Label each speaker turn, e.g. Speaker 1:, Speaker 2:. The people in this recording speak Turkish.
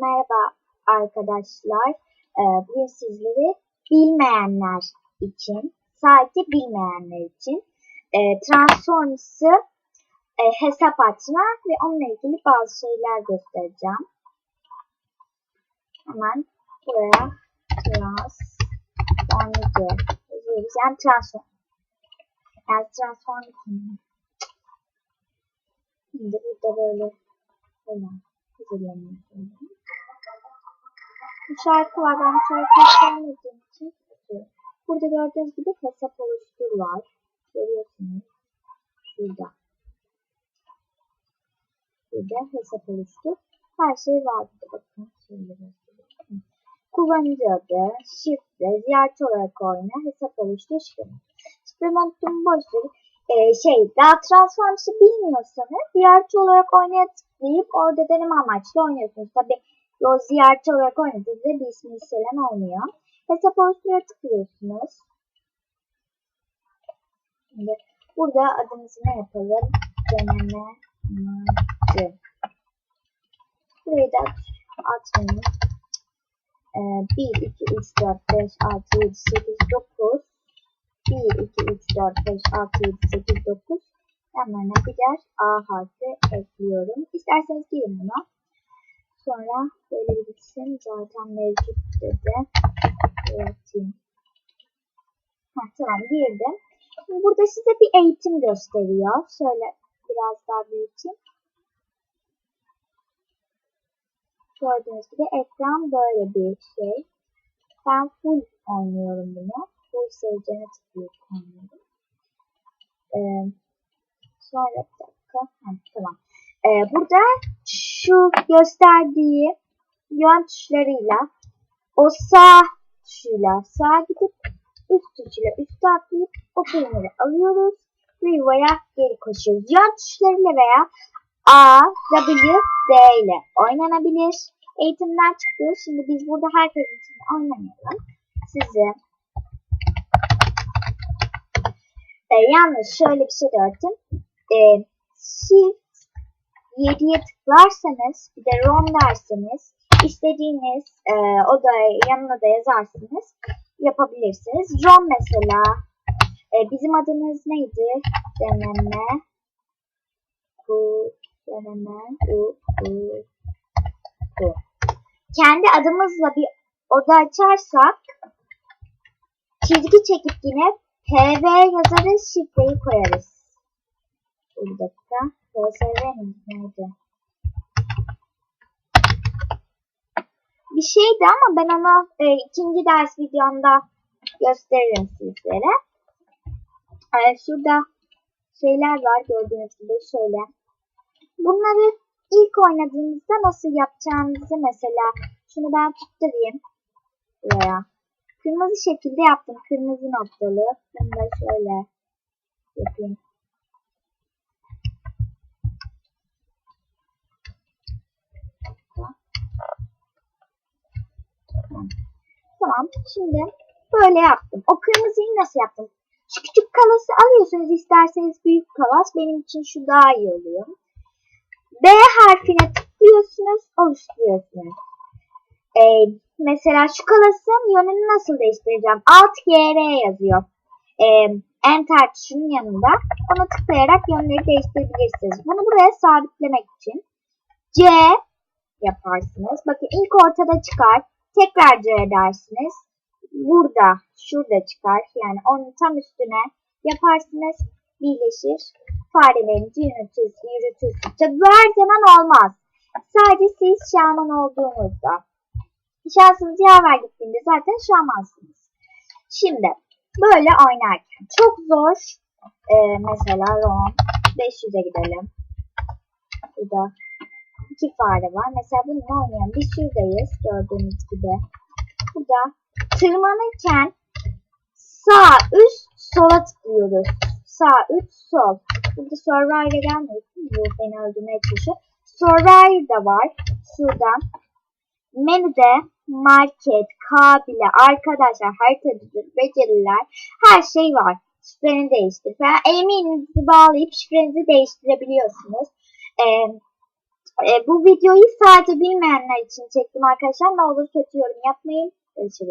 Speaker 1: Merhaba arkadaşlar. Ee, bugün sizleri bilmeyenler için, sadece bilmeyenler için e, Transformers'ı e, hesap açma ve onunla ilgili bazı şeyler göstereceğim. Hemen buraya Transformer yazıyoruz. Yani Transform. Yani Transformer. Şimdi burada böyle böyle hazırlanıyor. Bu şarkı var. Ben şarkıyı için. Burada gördüğünüz gibi hesap oluştur var. Görüyorsunuz. Şurada. Burada hesap oluştur. Her şey var. Bakın. Göstereyim. Kullanıcı adı, şifre, ziyaretçi olarak oyna, hesap oluştur, şifre. Şifre unuttum boş ver. Ee, şey, daha Transformers'ı bilmiyorsanız ziyaretçi olarak oynaya tıklayıp orada deneme amaçlı oynuyorsunuz. Tabi o ziyaretçi olarak oynadığınızda bir ismi listelen olmuyor. Hesap oluştura tıklıyorsunuz. Şimdi burada adımızı ne yapalım? Deneme amacı. Burayı da atmayın. Ee, 1, 2, 3, 4, 5, 6, 7, 8, 9 1, 2, 3, 4, 5, 6, 7, 8, 9 yanlarına birer A harfi ekliyorum. İsterseniz girin buna. Sonra böyle bir bitsin. Zaten mevcut dedi. Öğreteyim. Heh, tamam girdim. Şimdi burada size bir eğitim gösteriyor. Şöyle biraz daha büyüteyim. Gördüğünüz gibi ekran böyle bir şey. Ben full oynuyorum bunu. Full seyircine tıklayıp oynuyorum. Ee, sonra bir dakika. Ha, tamam. Ee, burada şu gösterdiği yön tuşlarıyla o sağ tuşuyla sağa gidip üst tuşuyla üstte atlayıp o kelimleri alıyoruz ve yuvaya geri koşuyoruz. Yön tuşlarıyla veya A, W, D ile oynanabilir. Eğitimden çıkıyoruz. Şimdi biz burada herkesin için oynamayalım. Size e, yalnız şöyle bir şey de öğreteyim. E, Shift 7'ye tıklarsanız bir de ROM derseniz istediğiniz e, odaya yanına da yazarsınız yapabilirsiniz. ROM mesela e, bizim adımız neydi? Deneme bu deneme u u bu. Kendi adımızla bir oda açarsak çizgi çekip yine PV yazarız şifreyi koyarız. Bir dakika. PSV neydi? Bir şeydi ama ben onu e, ikinci ders videomda gösteririm sizlere. E, şurada şeyler var gördüğünüz gibi şöyle. Bunları ilk oynadığınızda nasıl yapacağınızı mesela şunu ben tutturayım buraya. Kırmızı şekilde yaptım. Kırmızı noktalı. Bunu da şöyle yapayım. Tamam. Şimdi böyle yaptım. O kırmızıyı nasıl yaptım? Şu küçük kalası alıyorsunuz. isterseniz büyük kalas. Benim için şu daha iyi oluyor. B harfine tıklıyorsunuz. Oluşturuyorsunuz. Ee, mesela şu kalasın yönünü nasıl değiştireceğim? Alt GR yazıyor. Ee, Enter tuşunun yanında. Ona tıklayarak yönleri değiştirebilirsiniz. Bunu buraya sabitlemek için C yaparsınız. Bakın ilk ortada çıkar. Tekrar C dersiniz. Burada, şurada çıkar. Yani onun tam üstüne yaparsınız. Birleşir. Farelerinizi yürütürsünüz. yürütürsünüz. Tabi bu her zaman olmaz. Sadece siz şaman olduğunuzda. Şansınız yaver gittiğinde zaten şamansınız. Şimdi böyle oynarken çok zor. Ee, mesela Rom 500'e gidelim. Burada iki fare var. Mesela bununla oynayan biz şuradayız gördüğünüz gibi. Burada tırmanırken sağ üst sola tıklıyoruz. Sağ üst sol. Burada Survivor'a gelmiyorsun. Bu beni öldürmeye çalışıyor. Survivor da var. Şuradan. Menüde market, kabile, arkadaşlar, haritadır, beceriler her şey var. Şifreni değiştir falan. Emininizi bağlayıp şifrenizi değiştirebiliyorsunuz. Ee, E, bu videoyu sadece bilmeyenler için çektim arkadaşlar. Ne olur kötü yorum yapmayın. Görüşürüz.